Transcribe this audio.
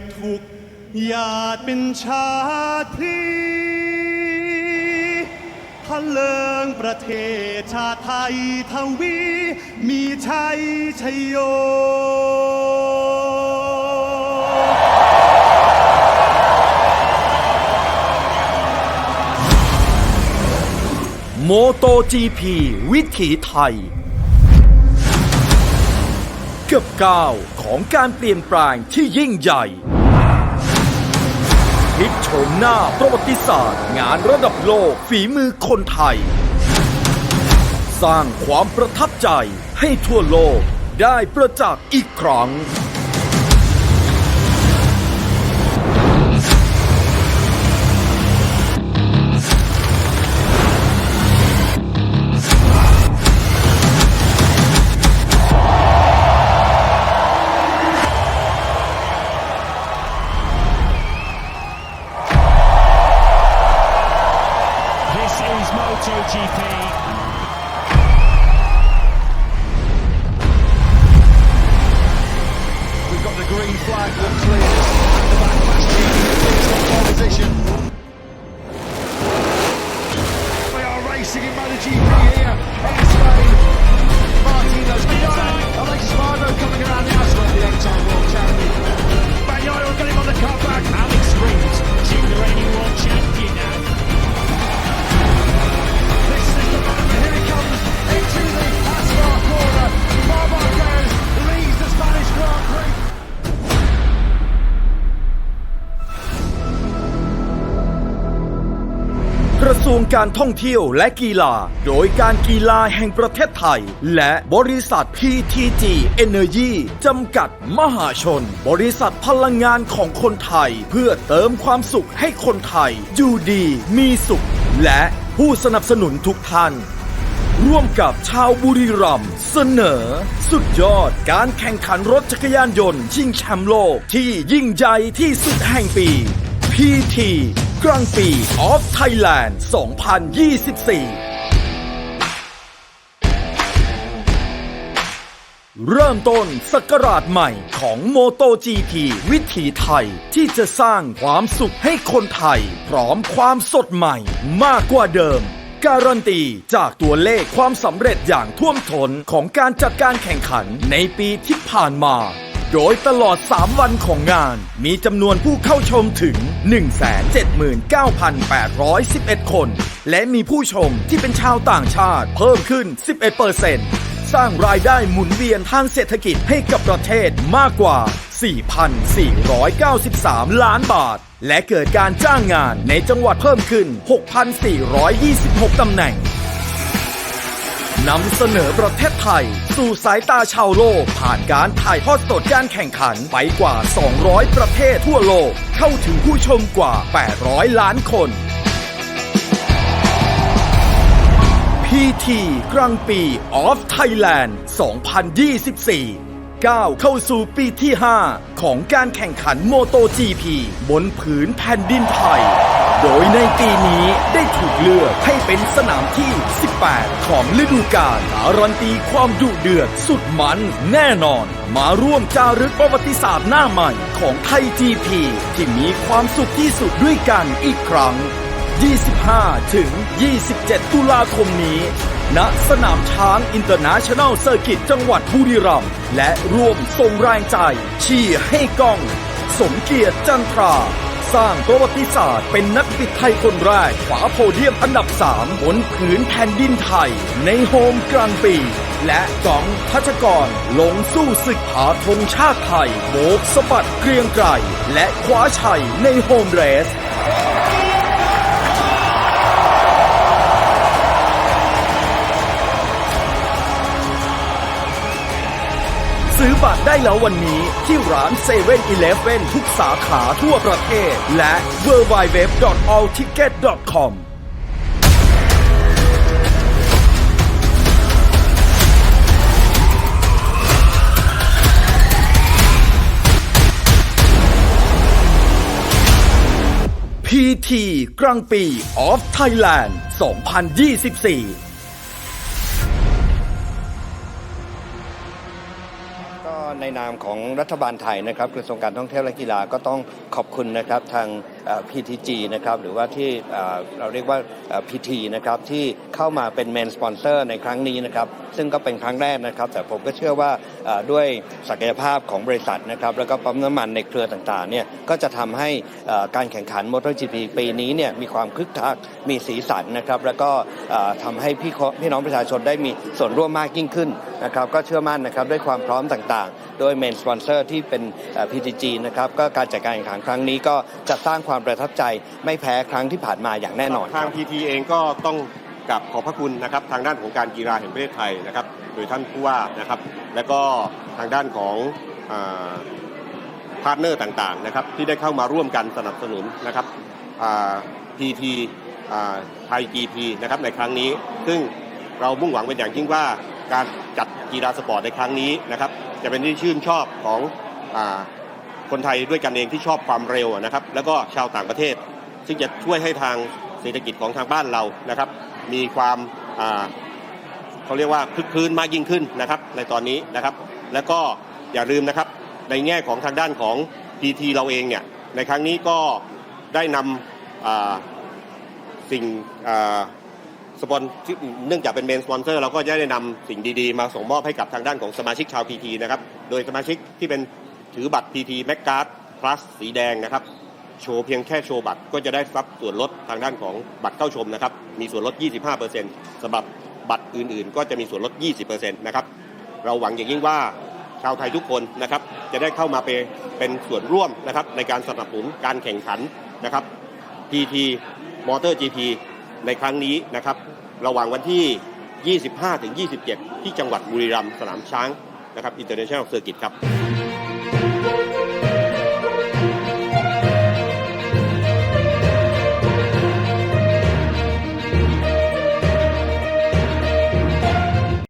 ดทุกหยาดเป็นชาติพลีพะเลิงประเทศชาติไทยทวี มีชัยชัยโยโมโต GP วิถีไทย กับก้าวของการเปลี่ยนแปลงที่ยิ่งใหญ่ ลิกโฉมหน้าประวัติศาสตร์ งานระดับโลกฝีมือคนไทย สร้างความประทับใจให้ทั่วโลกได้ประจักษ์อีกครั้ง การท่องเที่ยวและกีฬา โดยการกีฬาแห่งประเทศไทย และบริษัท PTG Energy จำกัดมหาชน บริษัทพลังงานของคนไทย เพื่อเติมความสุขให้คนไทย อยู่ดีมีสุข และผู้สนับสนุนทุกท่านร่วมกับชาวบุรีรัมย์เสนอ สุดยอดการแข่งขันรถจักรยานยนต์ชิงแชมป์โลกที่ยิ่งใหญ่ที่สุดแห่งปี PT กลางปีออฟไทยแลนด์ 2024 เริ่มต้นศักราชใหม่ของ MotoGP วิถีไทยที่จะสร้างความสุขให้คนไทย พร้อมความสดใหม่มากกว่าเดิมการันตีจากตัวเลขความสำเร็จอย่างท่วมท้นของการจัดการแข่งขันในปีที่ผ่านมา โดยตลอด 3 วันของงานมีจำนวนผู้เข้าชมถึง 179,811 คน และมีผู้ชมที่เป็นชาวต่างชาติเพิ่มขึ้น 11%สร้างรายได้หมุนเวียนทางเศรษฐกิจให้กับประเทศมากกว่า 4,493 ล้านบาท และเกิดการจ้างงานในจังหวัดเพิ่มขึ้น 6,426 ตำแหน่ง นำเสนอประเทศไทย สู่สายตาชาวโลก ผ่านการถ่ายทอดสดการแข่งขันไปกว่า 200 ประเทศทั่วโลก เข้าถึงผู้ชมกว่า 800 ล้านคน PT กลางปีออฟไทยแลนด์ 2024 ก้าวเข้าสู่ปีที่ 5 ของการแข่งขันโมโต GP บนผืนแผ่นดินไทย โดยในปีนี้ได้ถูกเลือกให้เป็นสนามที่ 18 ของฤดูกาลการันตีความดุเดือดสุดมันแน่นอน มาร่วมจารึกประวัติศาสตร์หน้าใหม่ของไทย GP ที่มีความสุขที่สุดด้วยกันอีกครั้ง 25 ถึง 27 ตุลาคมนี้ ณสนามช้างอินเตอร์เนชั่นแนลเซอร์กิตจังหวัดบุรีรัมย์และร่วมส่งแรงใจเชียร์ให้กอง สมเกียรติจันทรา สร้างประวัติศาสตร์เป็นนักบิดไทยคนแรกขวาโพเดียมอันดับ 3 บนผืนแผ่นดินไทย ในโฮมกลางปี และกองทัชกรลงสู้ศึกผาธงชาติไทยโบกสะบัดเกรียงไกรและคว้าชัยในโฮมเรส ซื้อบัตรได้แล้ววันนี้ที่ร้าน7 e เ e ่ e อทุกสาขาทั่วประเทศ และ w w w a l l t i c k e t c o m PT กลางปีออฟไทยแลนด์ 2024 นามของรัฐบาลไทยนะครับกระทรวงการท่องเที่ยวและกีฬาก็ต้องขอบคุณนะครับทาง PTG นะครับหรือว่าที่เราเรียกว่า PT นะครับที่เข้ามาเป็นเมนสปอนเซอร์ในครั้งนี้นะครับซึ่งก็เป็นครั้งแรกนะครับแต่ผมก็เชื่อว่าด้วยศักยภาพของบริษัทนะครับแล้วก็ปั๊มน้ำมันในเครือต่างๆเนี่ยก็จะทำให้การแข่งขัน MotoGP ปีนี้เนี่ยมีความคึกคักมีสีสันนะครับแล้วก็ทำให้พี่คพี่น้องประชาชนได้มีส่วนร่วมมากยิ่งขึ้นนะครับก็เชื่อมั่นนะครับด้วยความพร้อมต่างๆ โดยเมนสปอนเซอร์ที่เป็นเอ่อ PTG นะครับก็การจัดการแข่งขันครั้งนี้ก็จะสร้างความประทับใจไม่แพ้ครั้งที่ผ่านมาอย่างแน่นอน ทางพีทีเองก็ต้องกับขอบพระคุณนะครับทางด้านของการกีฬาแห่งประเทศไทยนะครับ โดยท่านผู้ว่านะครับ และก็ทางด้านของพาร์ทเนอร์ต่างๆนะครับที่ได้เข้ามาร่วมกันสนับสนุนนะครับพีทีไทยจีพีนะครับในครั้งนี้ ซึ่งเรามุ่งหวังเป็นอย่างยิ่งว่าการจัดกีฬาสปอร์ตในครั้งนี้นะครับจะเป็นที่ชื่นชอบของ คนไทยด้วยกันเองที่ชอบความเร็วนะครับ แล้วก็ชาวต่างประเทศ ซึ่งจะช่วยให้ทางเศรษฐกิจของทางบ้านเรานะครับ มีความเขาเรียกว่าคึกคืนมากยิ่งขึ้นนะครับ ในตอนนี้นะครับ แล้วก็อย่าลืมนะครับ ในแง่ของทางด้านของ PT เราเองเนี่ยในครั้งนี้ก็ได้นำสิ่งสปอนเนื่องจากเป็นเมนสปอนเซอร์เราก็ได้นำสิ่งดีๆ มาส่งมอบให้กับทางด้านของสมาชิกชาว PT นะครับ โดยสมาชิกที่เป็น ถือบัตร PT m a c c a r d Plus สีแดงนะครับ โชว์เพียงแค่โชว์บัตรก็จะได้รับส่วนลดทางด้านของบัตรเข้าชมนะครับ มีส่วนลด 25%สำหรับบัตรอื่นๆ ก็จะมีส่วนลด 20%นะครับ เราหวังอย่างยิ่งว่าชาวไทยทุกคนนะครับ จะได้เข้ามาเป็นเป็นส่วนร่วมนะครับ ในการสนับสนุนการแข่งขันนะครับ PT Motor GP ในครั้งนี้นะครับ ระหว่างวันที่ 25-27 ที่จังหวัดบุรีรัมย์สนามช้างนะครับ International Circuit ครับ